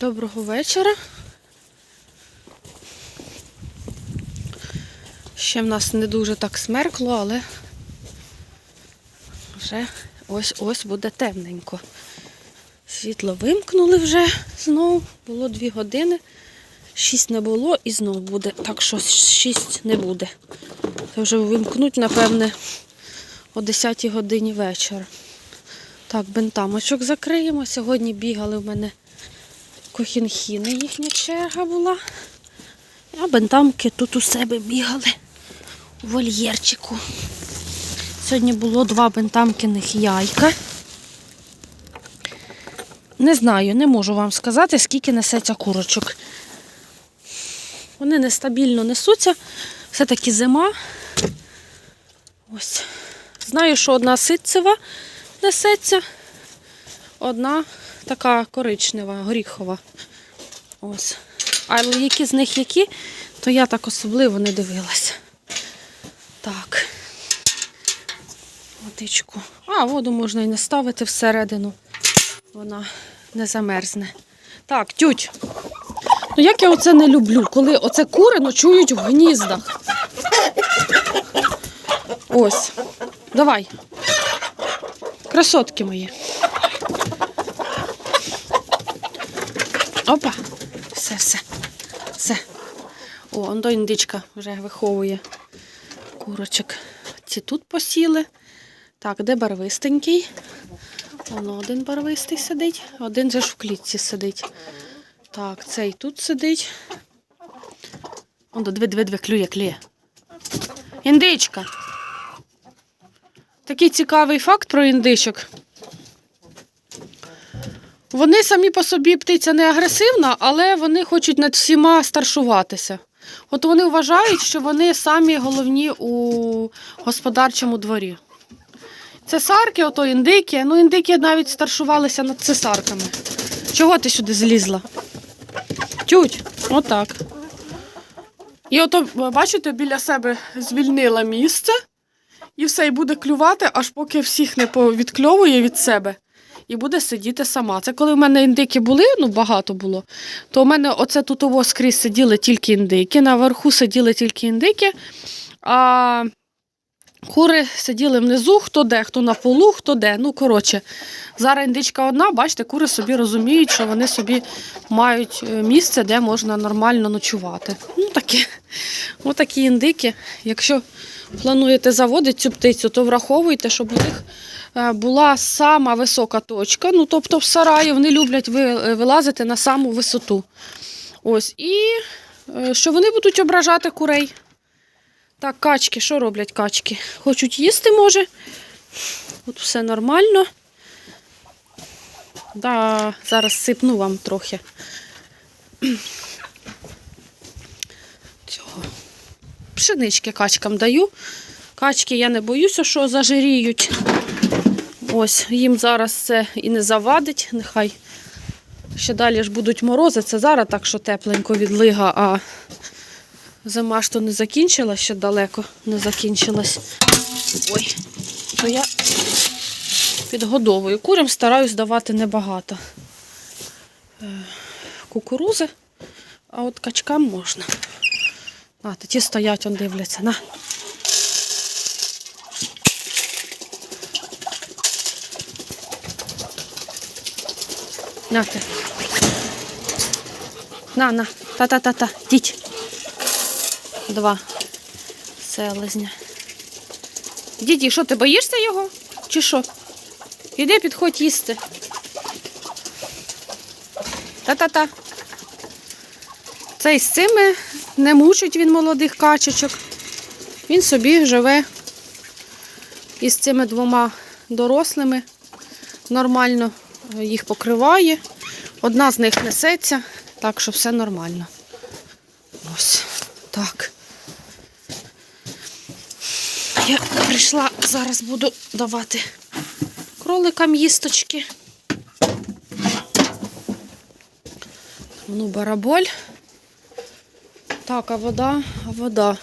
Доброго вечора. Ще в нас не дуже так смеркло, але вже ось-ось буде темненько. Світло вимкнули вже знову, було дві години. Шість не було і знову буде. Так що шість не буде. Це вже вимкнуть, напевне, о 10 годині вечора. Так, бентамочок закриємо. Сьогодні бігали в мене кохінхіни, їхня черга була. А бентамки тут у себе бігали у вольєрчику. Сьогодні було два бентамкиних яйка. Не знаю, не можу вам сказати, скільки несеться курочок. Вони нестабільно несуться. Все-таки зима. Ось. Знаю, що одна ситцева несеться, одна така коричнева, горіхова. Ось. Але які з них які, то я так особливо не дивилася. Так. Водичку. А, воду можна і не ставити всередину. Вона не замерзне. Так, тють. Ну як я оце не люблю, коли оце кури ночують в гніздах. Ось. Давай. Красотки мої. Опа. Все, все. Все. О, он до індичка вже виховує курочок. Ці тут посіли. Так, де барвистенький? Воно один барвистий сидить, один же ж в клітці сидить. Так, цей тут сидить. Он до дві-дві-дві клює, клює. Індичка. Такий цікавий факт про індичок. Вони самі по собі птиця не агресивна, але вони хочуть над всіма старшуватися. От вони вважають, що вони самі головні у господарчому дворі. Цесарки, ото індики. Ну, індики навіть старшувалися над цесарками. Чого ти сюди злізла? Тють, отак. І ото, бачите, біля себе звільнила місце. І все, і буде клювати, аж поки всіх не відкльовує від себе. І буде сидіти сама. Це коли в мене індики були, ну багато було, то в мене оце тут ово скрізь сиділи тільки індики. Наверху сиділи тільки індики, а кури сиділи внизу, хто де, хто на полу, хто де. Ну, коротше, зараз індичка одна, бачите, кури собі розуміють, що вони собі мають е, місце, де можна нормально ночувати. Ну, такі, отакі індики. Якщо плануєте заводити цю птицю, то враховуйте, щоб у них була сама висока точка. Ну, тобто в сараї вони люблять вилазити на саму висоту. Ось. І е, що вони будуть ображати курей. Так, качки, що роблять качки? Хочуть їсти, може. Тут все нормально. Да, зараз сипну вам трохи. Цього пшенички качкам даю. Качки я не боюся, що зажиріють. Ось, їм зараз це і не завадить. Нехай ще далі ж будуть морози. Це зараз так, що тепленько відлига, а зима ж то не закінчилась, ще далеко не закінчилась. Ой, то я підгодовую. Курям стараюсь давати небагато е, кукурузи, а от качкам можна. На, ті стоять, он дивляться. На. На ти. На, на. Та-та-та-та. Діть. Два. Селезня. Діді, що ти боїшся його? Чи що? Іди, підходь їсти. Та-та-та. Цей з цими не мучить він молодих качечок. Він собі живе із цими двома дорослими. Нормально їх покриває. Одна з них несеться, так що все нормально. Ось так. Я прийшла, зараз буду давати кроликам їсточки. Ну, бараболь. Так, а вода, а вода.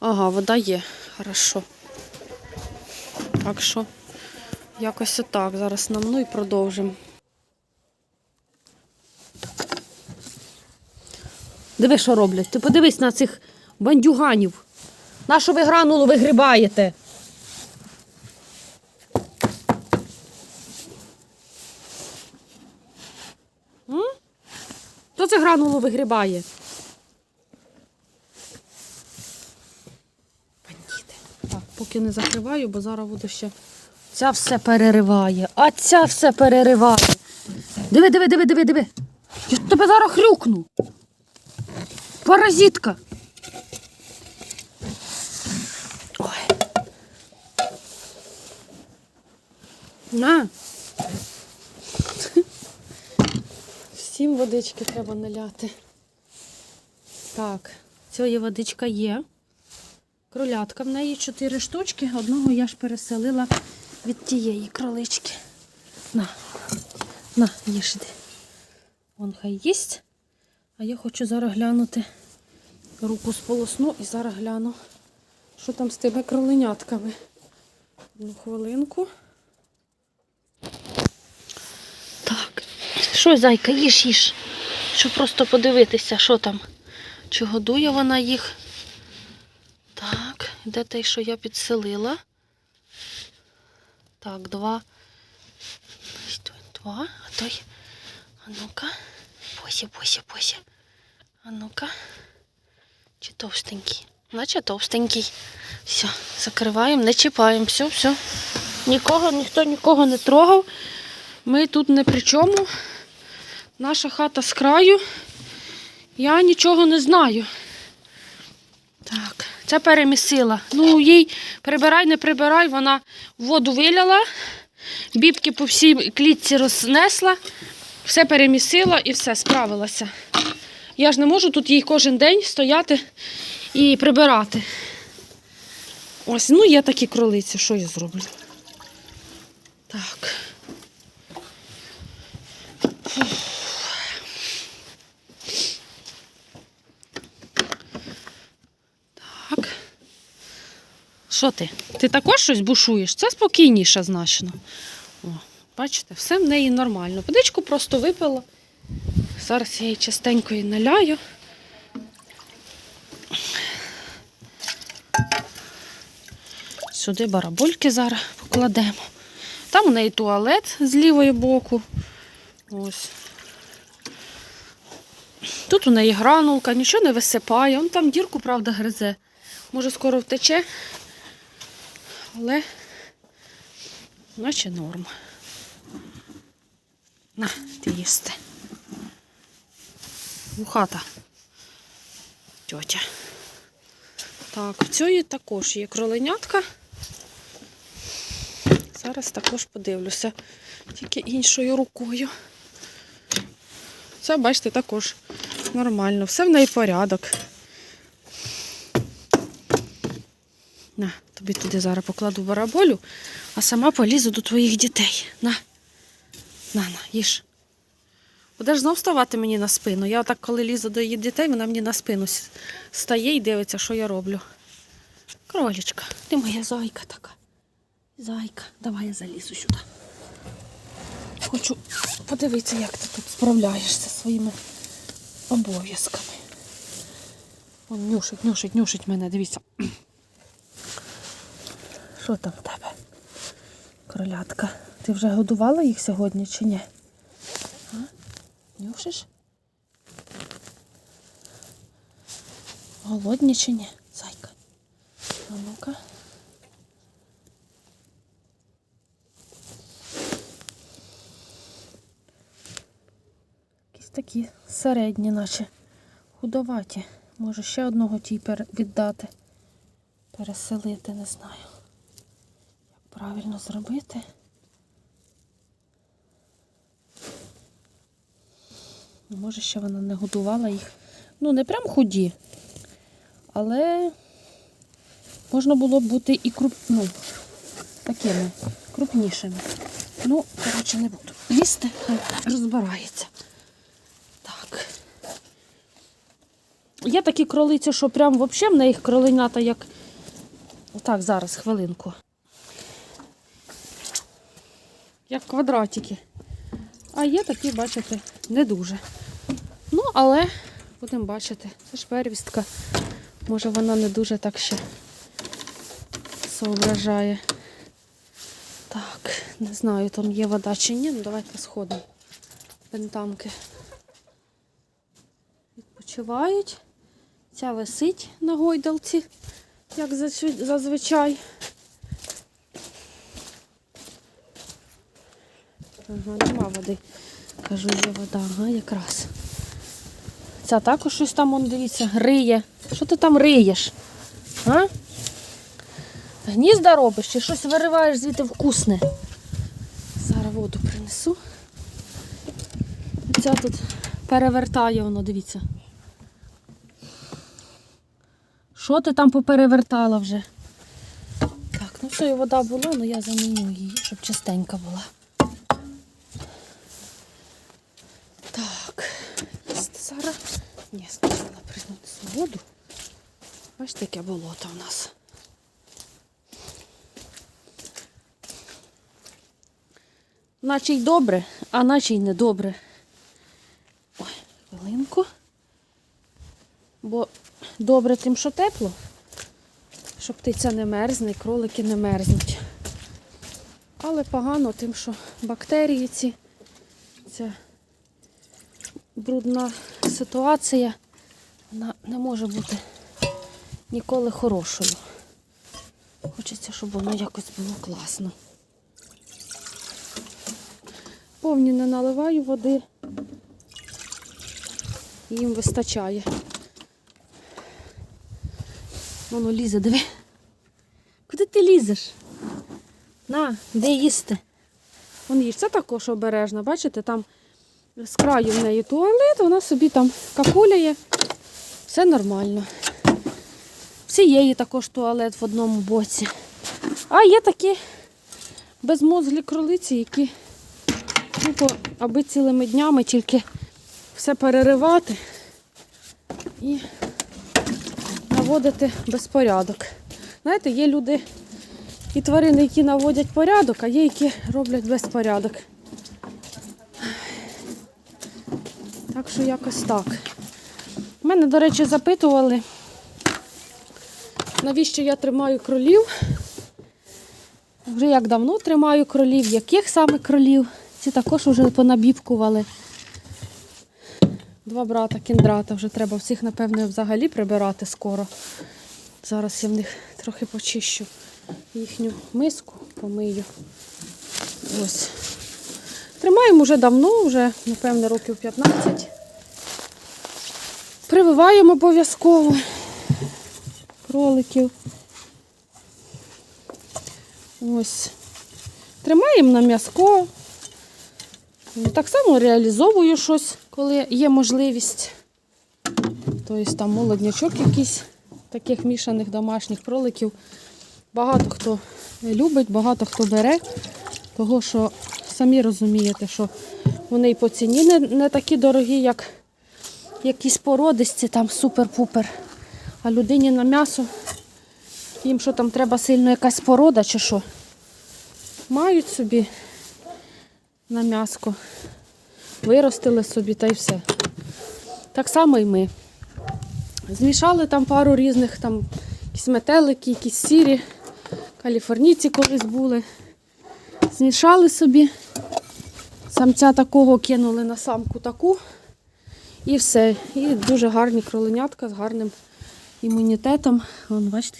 Ага, вода є, хорошо. Так що, якось отак. Зараз намну і продовжимо. Диви, що роблять. Ти подивись на цих бандюганів. На що ви гранулу вигрібаєте? Хто це гранулу вигрібає? Бандіти. Так, поки не закриваю, бо зараз буде ще. Ця все перериває, а ця все перериває. Диви, диви, диви, диви, диви. Я тебе зараз хрюкну. Паразитка. Ой. На. Всім водички треба наляти. Так, цієї водичка є. Кролятка в неї чотири штучки. Одного я ж переселила від тієї кролички. На, на, їж іди. Вон хай їсть. А я хочу зараз глянути руку сполосну і зараз гляну, що там з тими кроленятками. Одну хвилинку. Так. Що, зайка, їж, їж. Щоб просто подивитися, що там. Чи годує вона їх. Так, де той, що я підселила? Так, два. Тут Два. А той. А ну-ка. Бося, бося, бося. А ну-ка. Чи товстенький? Наче товстенький. Все, закриваємо, не чіпаємо. Все, все. Нікого, ніхто нікого не трогав. Ми тут не при чому. Наша хата з краю. Я нічого не знаю. Це перемісила. Ну, їй прибирай, не прибирай, вона воду виляла, бібки по всій клітці рознесла, все перемісила і все, справилася. Я ж не можу тут їй кожен день стояти і прибирати. Ось, ну є такі кролиці, що я зроблю? Так. Так. Що ти? Ти також щось бушуєш? Це спокійніше значно. О, бачите, все в неї нормально. Водичку просто випила. Зараз я її частенько і наляю. Сюди барабольки зараз покладемо. Там у неї туалет з лівої боку. Ось. Тут у неї гранулка, нічого не висипає. Он там дірку, правда, гризе. Може, скоро втече, але наче норм. На, ти їсти. Вухата. Тьотя. Так, в цієї також є кроленятка. Зараз також подивлюся, тільки іншою рукою. Це, бачите, також нормально. Все в неї порядок. На, тобі туди зараз покладу бараболю, а сама полізу до твоїх дітей. На, на, на, їж. Будеш знов ставати мені на спину. Я отак, коли лізу до її дітей, вона мені на спину стає і дивиться, що я роблю. Кролічка, ти моя зайка така. Зайка, давай я залізу сюди. Хочу подивитися, як ти тут справляєшся зі своїми обов'язками. Он нюшить, нюшить, нюшить мене, дивіться. Що там в тебе? Кролятка. Ти вже годувала їх сьогодні чи ні? А? Нюшиш? Голодні чи ні, зайка? А ну-ка. Якісь такі середні, наче худоваті. Може ще одного тій віддати. Переселити, не знаю. Правильно зробити. Може, ще вона не годувала їх. Ну, не прям худі, але можна було б бути і круп... ну, такими крупнішими. Ну, коротше, не буду. Хай розбирається. Так. Є такі кролиці, що прям взагалі в неї кроленята як. Так, зараз, хвилинку. Як квадратики. А є такі, бачите, не дуже. Ну, але Будемо бачити. Це ж первістка. Може вона не дуже так ще соображає. Так, не знаю, там є вода чи ні. Ну давайте сходимо. Пентамки. Відпочивають. Ця висить на гойдалці, як зазвичай. Ага, нема води. Кажу, є вода, ага, якраз. Ця також щось там, он, дивіться, риє. Що ти там риєш? А? Гнізда робиш чи щось вириваєш звідти вкусне? Зараз воду принесу. Ця тут перевертає воно, дивіться. Що ти там поперевертала вже? Так, ну все, і вода була, але я заміню її, щоб чистенька була. Так, їсти зараз. Ні, спочатку принесу воду. Бачите, яке болото в нас. Наче й добре, а наче й не добре. Ой, хвилинку. Бо добре тим, що тепло, що птиця не мерзне, кролики не мерзнуть. Але погано тим, що бактерії ці, ця брудна ситуація, вона не може бути ніколи хорошою. Хочеться, щоб воно якось було класно. Повні не наливаю води. Їм вистачає. Воно лізе, диви. Куди ти лізеш? На, де їсти? Вон їж. Це також обережно, бачите, там з краю в неї туалет, вона собі там какуляє. Все нормально. Всієї також туалет в одному боці. А є такі безмозглі кролиці, які тупо, аби цілими днями тільки все переривати і наводити безпорядок. Знаєте, є люди і тварини, які наводять порядок, а є, які роблять безпорядок. Що якось так. Мене, до речі, запитували, навіщо я тримаю кролів. Вже як давно тримаю кролів, яких саме кролів. Ці також вже понабівкували. Два брата кіндрата. Вже треба всіх, напевно, взагалі прибирати скоро. Зараз я в них трохи почищу їхню миску, помию. Ось. Тримаємо вже давно, вже, напевно, років 15. Прививаємо обов'язково кроликів. Ось. Тримаємо на м'язко. Так само реалізовую щось, коли є можливість. Тобто там молоднячок якийсь, таких мішаних домашніх кроликів. Багато хто любить, багато хто бере, того що самі розумієте, що вони і по ціні не, не такі дорогі, як якісь породисті, там супер-пупер. А людині на м'ясо, їм що там треба сильно якась порода чи що. Мають собі на м'яско. Виростили собі та й все. Так само і ми. Змішали там пару різних, там якісь метелики, якісь сірі, каліфорнійці колись були. Змішали собі. Самця такого кинули на самку таку. І все. І дуже гарні кроленятка з гарним імунітетом. Вон, бачите,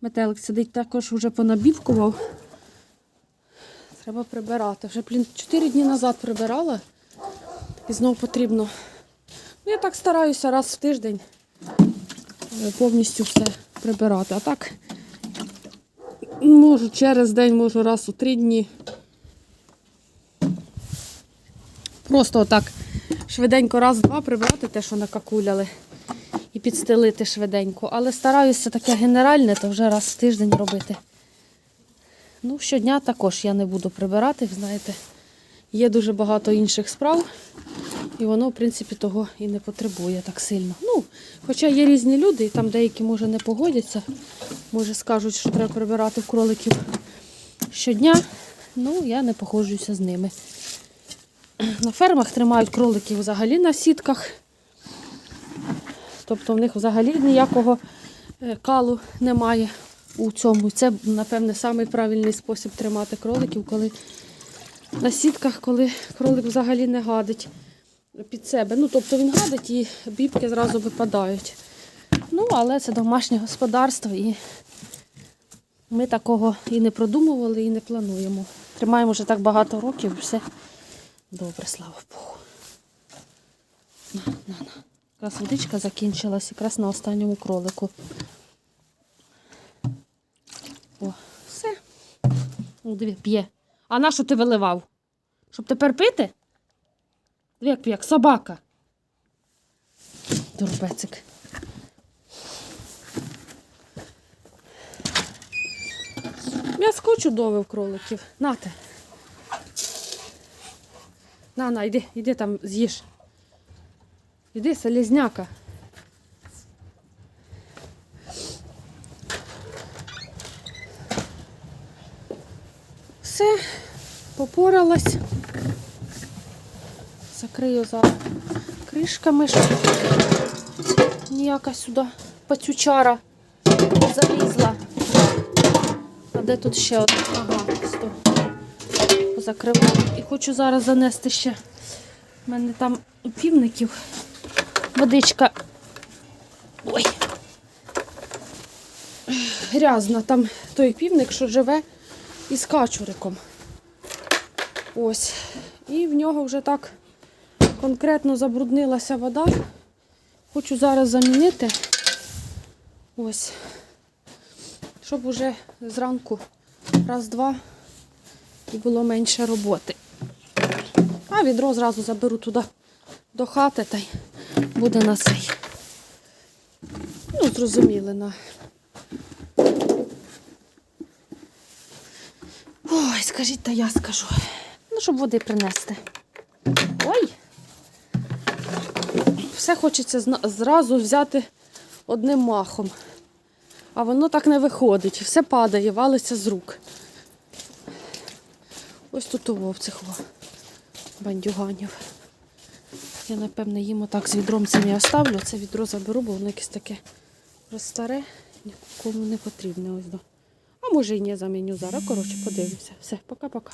метелик сидить також вже понабівкував. Треба прибирати. Вже блін, 4 дні назад прибирала і знову потрібно. Ну, я так стараюся раз в тиждень е, повністю все прибирати. А так можу через день, можу раз у три дні. Просто отак швиденько раз-два прибирати те, що накакуляли, і підстелити швиденько. Але стараюся таке генеральне, то вже раз в тиждень робити. Ну, щодня також я не буду прибирати, знаєте, є дуже багато інших справ, і воно, в принципі, того і не потребує так сильно. Ну, хоча є різні люди, і там деякі, може, не погодяться, може, скажуть, що треба прибирати в кроликів щодня. Ну, я не погоджуюся з ними. На фермах тримають кроликів взагалі на сітках. Тобто в них взагалі ніякого е, калу немає у цьому. Це, напевне, самий правильний спосіб тримати кроликів, коли на сітках, коли кролик взагалі не гадить під себе. Ну, тобто він гадить і бібки зразу випадають. Ну, але це домашнє господарство і ми такого і не продумували, і не плануємо. Тримаємо вже так багато років, все добре, слава Богу. На, на, на. Якраз водичка закінчилась, якраз на останньому кролику. О, все. Ну, диви, п'є. А на що ти виливав? Щоб тепер пити? Диви, як п'є, як собака. Дурбецик. М'язко чудове в кроликів. Нате. На, на, йди, йди там з'їж. Іди, селезняка. Все, попоралась. Закрию за кришками, щоб ніяка сюди пацючара залізла. А де тут ще одна? Ага. Закриваю. І хочу зараз занести ще. У мене там півників водичка. Ой. Грязна. Там той півник, що живе із качуриком. Ось. І в нього вже так конкретно забруднилася вода. Хочу зараз замінити. Ось. Щоб уже зранку раз-два і було менше роботи. А відро зразу заберу туди до хати та й буде на цей. Ну, зрозуміли на. Ой, скажіть, та я скажу. Ну, щоб води принести. Ой! Все хочеться зразу взяти одним махом. А воно так не виходить. Все падає, валиться з рук. Ось тут у во, бандюганів. Я, напевне, їм отак з відром цим я оставлю. Це відро заберу, бо воно якесь таке розстаре, нікому не потрібне. Ось. А може і не заміню зараз. Коротше, подивимося. Все, пока-пока.